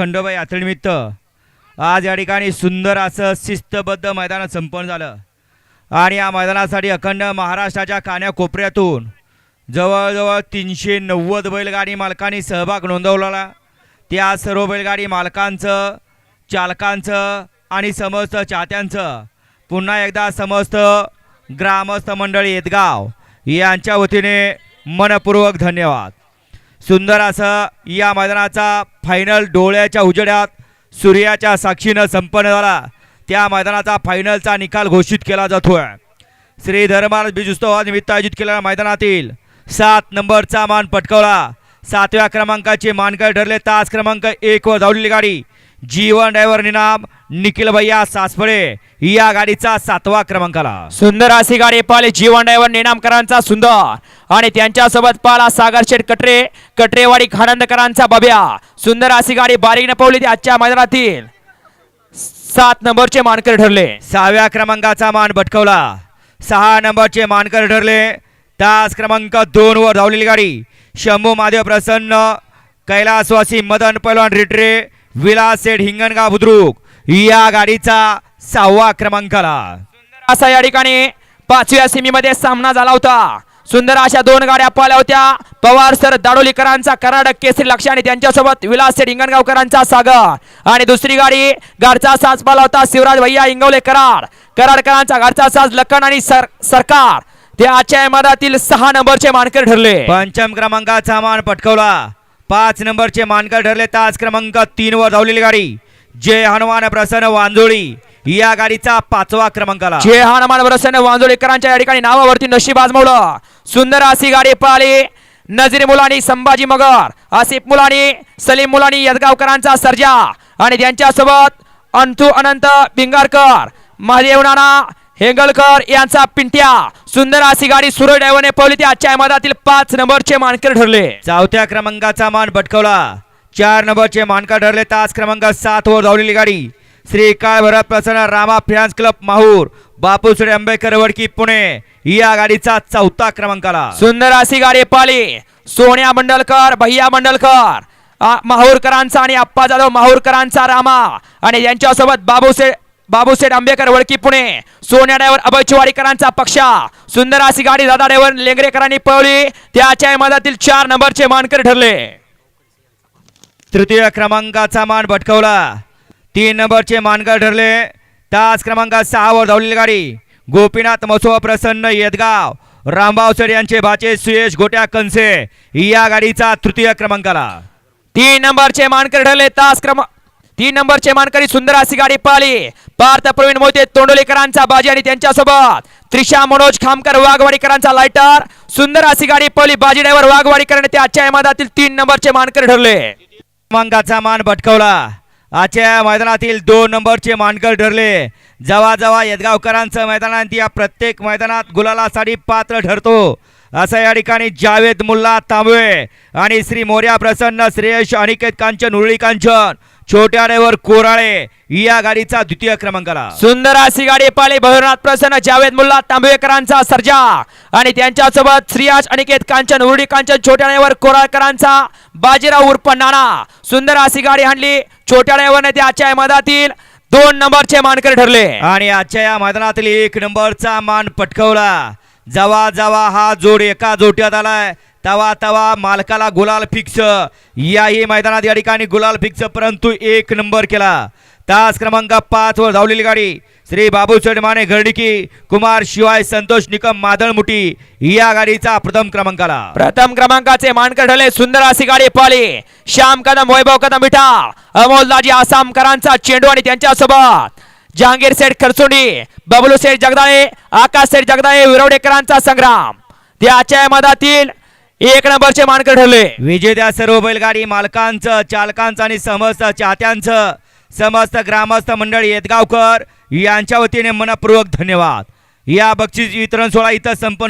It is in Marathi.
खंडोबा यात्रेनिमित्त आज या ठिकाणी सुंदर असं शिस्तबद्ध मैदान संपन्न झालं. आणि या मैदानासाठी अखंड महाराष्ट्राच्या कान्याकोपऱ्यातून जवळजवळ तीनशे नव्वद बैलगाडी मालकांनी सहभाग नोंदवलेला त्या सर्व बैलगाडी मालकांचं चालकांचं आणि समस्त चाहत्यांचं पुन्हा एकदा समस्त ग्रामस्थ मंडळी येतगाव यांच्या वतीने मनपूर्वक धन्यवाद. सुंदर असं या मैदानाचा फायनल डोळ्याच्या उजेड्यात सूर्याच्या साक्षीनं संपन्न झाला. त्या मैदानाचा फायनलचा निकाल घोषित केला जातोय. श्री धर्मार बीजोत्सवानिमित्त आयोजित केलेल्या मैदानातील सात नंबरचा मान पटकवला. सातव्या क्रमांकाचे मानकर ठरले. तास क्रमांक एक वर धावलेली गाडी. जीवन ड्रायव्हर निनाम निखिल भैया सासफळे. या गाडीचा सातवा क्रमांकाला. सुंदर अशी गाडी पाहिली. जीवन ड्रायव्हर निनामकरांचा सुंदर. आणि त्यांच्यासोबत पाला सागर शेठ कटरे कटरेवाडी खानंदकरांचा बब्या. सुंदर अशी गाडी बारीक पवली ती आजच्या मैदानातील. सात नंबरचे मानकर ठरले. सहाव्या क्रमांकाचा मान भटकवला. सहा नंबरचे मानकर ठरले. तास क्रमांक दोन वर धावलेली गाडी. शंभू महादेव प्रसन्न कैलासवासी मदन पैलवान रिटरे विलास सेठ हिंगणगाव बुद्रुक. या गाडीचा सहावा क्रमांकाला. असा या ठिकाणी पाचव्या सेमीमध्ये सामना झाला होता. सुंदर अशा दोन गाड्या पाल्या होत्या. पवार सर दाडोलीकरांचा कराडक केसरी लक्ष आणि त्यांच्यासोबत विलास सेठ इंगणगावकरांचा सागर. आणि दुसरी गाडी घरचा साज पाला होता शिवराज भैया इंगवले कराड. कराडकरांचा घरचा साज लखन आणि सर सरकार. ते आजच्या मधातील सहा नंबरचे मानकर ठरले. पंचम क्रमांकाचा मान पटकवला. पाच नंबरचे मानकर ठरले. तास क्रमांक तीन वर धावलेली गाडी. जय हनुमान प्रसन्न वांजोळी. या गाडीचा पाचवा क्रमांकाला जे हनुमान प्रसन्न वांजोळीकरांच्या या ठिकाणी नावावरती नशीब आजमवलं. सुंदर अशी गाडी पळाली. नजीर मुलानी संभाजी मगर आसिफ मुलानी सलीम मुलानी यदगावकरांचा सर्जा. आणि त्यांच्यासोबत अंतू अनंत भिंगारकर महादेव नाना हेंगलकर यांचा पिंट्या. सुंदर अशी गाडी सुरळ ड्रायव्हरने पळली ती आजच्या मधातील पाच नंबरचे मानकर ठरले. चौथ्या क्रमांकाचा मान भटकवला. चार नंबरचे मानकर ठरले. तास क्रमांक सात वर धावलेली गाडी. श्री काळ भरत प्रसन्न रामा फिनान्स क्लब माहूर. बापूसडे आंबेकर वडकी पुणे. या गाडीचा चौथा क्रमांकाला. सुंदर अशी गाडी पाली सोन्या मंडलकर भैया मंडलकर. माहूरकरांचा आणि अप्पा जाधव माहूरकरांचा रामा. आणि यांच्यासोबत बाबूशेठ बाबूशेठ आंबेकर वडकी पुणे. सोन्या ड्रायव्हर अभयचवाडीकरांचा पक्षा. सुंदर अशी गाडी दादा ड्रायव्हर लेंगरेकरांनी पळवली. त्याच्या मधातील चार नंबरचे मानकर ठरले. तृतीय क्रमांकाचा मान भटकवला. तीन नंबरचे मानकर ठरले. तास क्रमांक सहा वर धावलेली गाडी. गोपीनाथ मसोबा प्रसन्न येदगाव. रामभाऊ सर यांचे भाचे सुयश गोट्या कंसे या गाडीचा तृतीय क्रमांकाला. तीन नंबरचे मानकर ठरले. तास क्रम तीन नंबरचे मानकरी सुंदर अशी गाडी पाहिली. पार्थ प्रवीण मोहिते तोंडोलीकरांचा बाजी आणि त्यांच्यासोबत. त्रिशा मनोज खामकर वाघवाडीकरांचा लायटर सुंदर अशी गाडी पळली बाजी ड्रायव्हर वाघवाडीकर ते आजच्या मधातील तीन नंबरचे मानकर ठरले. क्रमांकाचा मान भटकवला. आजच्या मैदानातील दोन नंबरचे मानकर ठरले. जवाजवा येदगावकरांचं मैदानात या प्रत्येक मैदानात गुलालासाठी पात्र ठरतो. असं या ठिकाणी जावेद मुल्ला तांबवे आणि श्री मोर्या प्रसन्न श्रेयश अनिकेत कांचन उरळी कांचन छोट्या ड्रायव्हर कोराळे या गाडीचा द्वितीय क्रमांकाला. सुंदर अशी गाडी पाहिली. भैरनाथ प्रसन्न जावेद मुल्ला तांबवेकरांचा सर्जा. आणि त्यांच्यासोबत श्रीयाज अनिकेत कांचन उर्डी कांचन छोट्या ड्रायव्हर कोराळकरांचा बाजीराव उर्फ नाना. सुंदर अशी गाडी हाणली छोट्या ड्रायव्हरने त्या आजच्या मधातील दोन नंबरचे मानकर ठरले. आणि आजच्या या मैदानातील एक नंबरचा मान पटकवला. जवा जवा हा जोड एका जोट्यात आलाय. तवा तवा मालकाला गुलाल फिक्स याही मैदानात या ठिकाणी गुलाल फिक्स परंतु एक नंबर केला. तास क्रमांक पाच वर धावलेली गाडी. श्री बाबू माने घरडिकी कुमार शिवाय संतोष निकम मादळमुठी या गाडीचा प्रथम क्रमांकाला. प्रथम क्रमांकाचे मानकर ठरले सुंदर अशी गाडी पाली श्याम कदम वैभव कदम मिठा अमोलदाजी आसामकरांचा चेंडू आणि त्यांच्यासोबत जहांगीर सेठ खरसोडी बबलू सेठ जगदाळे आकाश सेठ जगदाळे विरवडेकरांचा संग्राम. त्याच्या मधातील एक नंबरचे मानकर ठरले. विजेत्या सर्व बैलगाडी मालकांचं चालकांचं आणि समस्त चाहत्यांचं समस्त ग्रामस्थ मंडळ येतगावकर यांच्या वतीने मनपूर्वक धन्यवाद. या बक्षीस वितरण सोहळा इथं संपन्न